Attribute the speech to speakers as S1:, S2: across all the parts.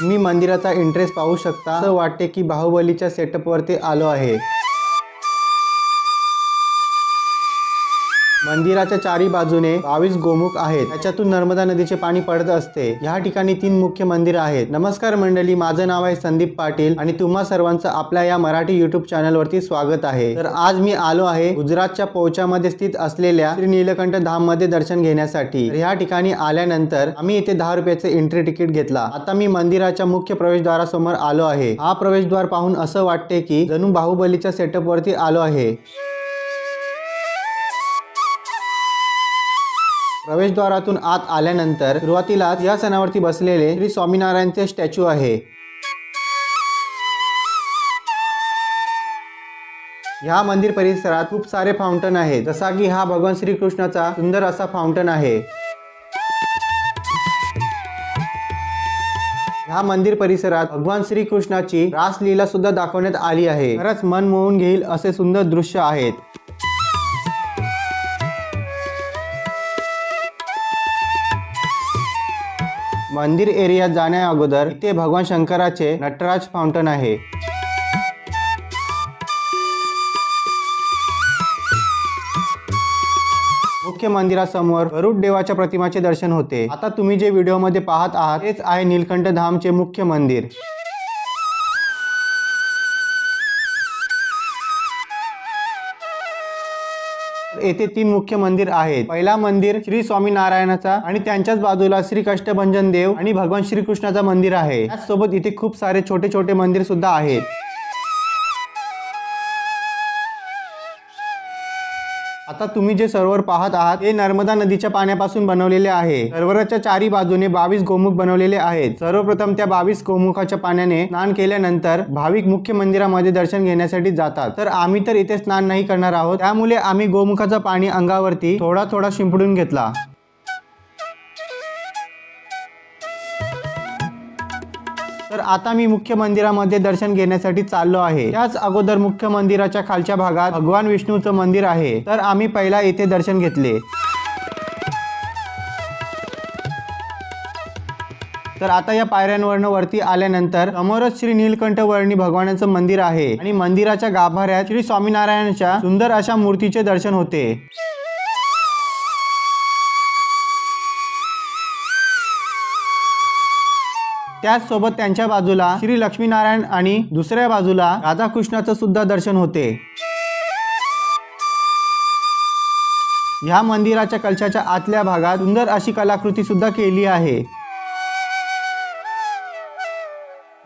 S1: तुम्ही मंदिराचा इंटरेस्ट पाहू शकता. असं वाटते की बाहुबलीच्या सेटअपवरती आलो आहे. मंदिराच्या चारी बाजूने बावीस गोमुख आहेत. त्याच्यातून नर्मदा नदीचे पाणी पडत असते. या ठिकाणी तीन मुख्य मंदिर आहेत. नमस्कार मंडळी माझं नाव आहे संदीप पाटील आणि तुम्हा सर्वांचं आपल्या या मराठी युट्यूब चॅनल वरती स्वागत आहे. तर आज मी आलो आहे गुजरातच्या पोचामध्ये स्थित असलेल्या श्री नीलकंठ धाममध्ये दर्शन घेण्यासाठी. या ठिकाणी आल्यानंतर आम्ही इथे दहा रुपयाचे एंट्री तिकीट घेतला. आता मी मंदिराच्या मुख्य प्रवेशद्वारासमोर आलो आहे. हा प्रवेशद्वार पाहून असं वाटते की जणू बाहुबलीच्या सेटअप वरती आलो आहे. प्रवेशद्वारातून आत आल्यानंतर सुरुवातीला या सणावरती बसलेले श्री स्वामीनारायणचे स्टॅच्यू आहे. ह्या मंदिर परिसरात खूप सारे फाउंटन आहेत जसा की हा भगवान श्रीकृष्णाचा सुंदर असा फाउंटन आहे. ह्या मंदिर परिसरात भगवान श्रीकृष्णाची रासलीला सुद्धा दाखवण्यात आली आहे. खरंच मन मोहून घेईल असे सुंदर दृश्य आहेत. मंदिर एरियात जाण्या अगोदर इथे भगवान शंकराचे नटराज फाउंटन आहे. मुख्य मंदिरासमोर गरुड देवाच्या प्रतिमाचे दर्शन होते. आता तुम्ही जे व्हिडिओमध्ये पाहत आहात तेच आहे नीलकंठ धामचे मुख्य मंदिर. येथे तीन मुख्य मंदिर आहेत. पहिला मंदिर श्री स्वामीनारायणाचा आणि त्यांच्याच बाजूला श्री कष्टभंजन देव आणि भगवान श्रीकृष्णाचा मंदिर आहे. त्याचसोबत इथे खूप सारे छोटे छोटे मंदिर सुद्धा आहेत. आता तुम्ही जे सरोवर पाहत आहात ते नर्मदा नदीच्या पाण्यापासून बनवलेले आहे. सरोवराच्या चारी बाजूने बावीस गोमुख बनवलेले आहेत. सर्वप्रथम त्या बावीस गोमुखाच्या पाण्याने स्नान केल्यानंतर भाविक मुख्य मंदिरामध्ये दर्शन घेण्यासाठी जातात. तर आम्ही तर इथे स्नान नाही करणार आहोत. त्यामुळे आम्ही गोमुखाचं पाणी अंगावरती थोडा थोडा शिंपडून घेतला. तर आता मी मुख्य मंदिरामध्ये दर्शन घेण्यासाठी चाललो आहे. त्याच अगोदर मुख्य मंदिराच्या खालच्या भागात भगवान विष्णूचं मंदिर आहे. तर आम्ही पहिला येथे दर्शन घेतले. तर आता या पायऱ्यांवरनं वरती आल्यानंतर समोरच श्री नीलकंठ वर्णी भगवानाचं मंदिर आहे. आणि मंदिराच्या गाभाऱ्यात श्री स्वामीनारायणाच्या सुंदर अशा मूर्तीचे दर्शन होते. त्याचसोबत त्यांच्या बाजूला श्री लक्ष्मीनारायण आणि दुसऱ्या बाजूला राधाकृष्णाचं सुद्धा दर्शन होते. ह्या मंदिराच्या कलशाच्या आतल्या भागात सुंदर अशी कलाकृती सुद्धा केली आहे.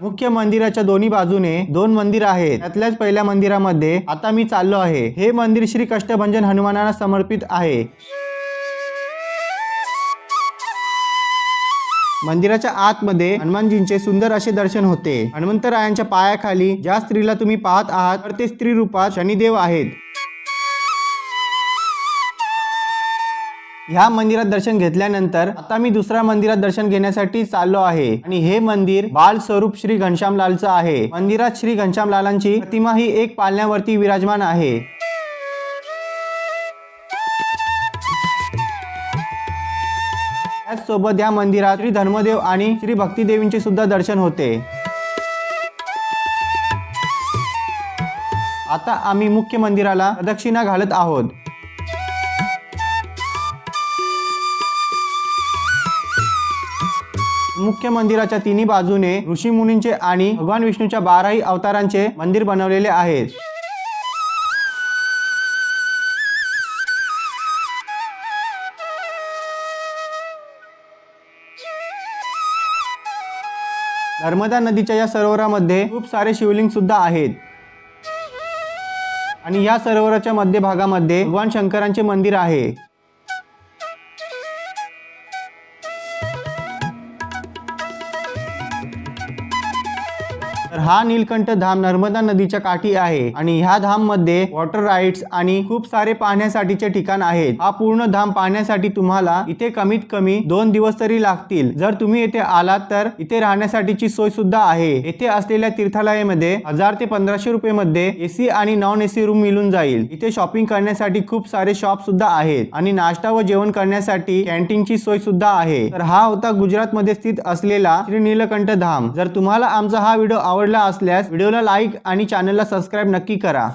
S1: मुख्य मंदिराच्या दोन्ही बाजूने दोन मंदिर आहेत. त्यातल्याच पहिल्या मंदिरामध्ये आता मी चाललो आहे. हे मंदिर श्री कष्टभंजन हनुमानाला समर्पित आहे. मंदिराच्या आतमध्ये हनुमानजींचे सुंदर असे दर्शन होते. हनुमंतरायांच्या पायाखाली ज्या स्त्रीला तुम्ही पाहत आहात तर ते स्त्री रूपात शनिदेव आहेत. ह्या मंदिरात दर्शन घेतल्यानंतर आता मी दुसऱ्या मंदिरात दर्शन घेण्यासाठी चाललो आहे. आणि हे मंदिर बाल स्वरूप श्री घनश्यामलालचं आहे. मंदिरात श्री घनश्यामलालांची प्रतिमा ही एक पालण्यावरती विराजमान आहे. त्याचसोबत या मंदिरात श्री धर्मदेव आणि श्री भक्तीदेवींचे सुद्धा दर्शन होते. आता आम्ही मुख्य मंदिराला प्रदक्षिणा घालत आहोत. मुख्य मंदिराच्या तिन्ही बाजूने ऋषी मुनींचे आणि भगवान विष्णूच्या बाराही अवतारांचे मंदिर बनवलेले आहेत. नर्मदा नदीच्या या सरोवरामध्ये खूप सारे शिवलिंग सुद्धा आहेत. आणि या सरोवराच्या मध्यभागामध्ये भगवान शंकरांचे मंदिर आहे. तर हा नीलकंठ धाम नर्मदा नदीच्या काठी आहे आणि ह्या धाममध्ये वॉटर राईड्स आणि खूप सारे पाहण्यासाठीचे ठिकाण आहेत. हा पूर्ण धाम पाहण्यासाठी तुम्हाला इथे कमीत कमी दोन दिवस तरी लागतील. जर तुम्ही येथे आलात तर इथे राहण्यासाठीची सोय सुद्धा आहे. येथे असलेल्या तीर्थालयामध्ये हजार ते पंधराशे रुपये मध्ये एसी आणि नॉन एसी रूम मिळून जाईल. इथे शॉपिंग करण्यासाठी खूप सारे शॉप सुद्धा आहेत आणि नाश्ता व जेवण करण्यासाठी कॅन्टीनची सोय सुद्धा आहे. तर हा होता गुजरात मध्ये स्थित असलेला श्री नीलकंठ धाम. जर तुम्हाला आमचा हा व्हिडिओ आवडला असल्यास व्हिडिओला लाईक आणि चॅनलला सबस्क्राईब नक्की करा.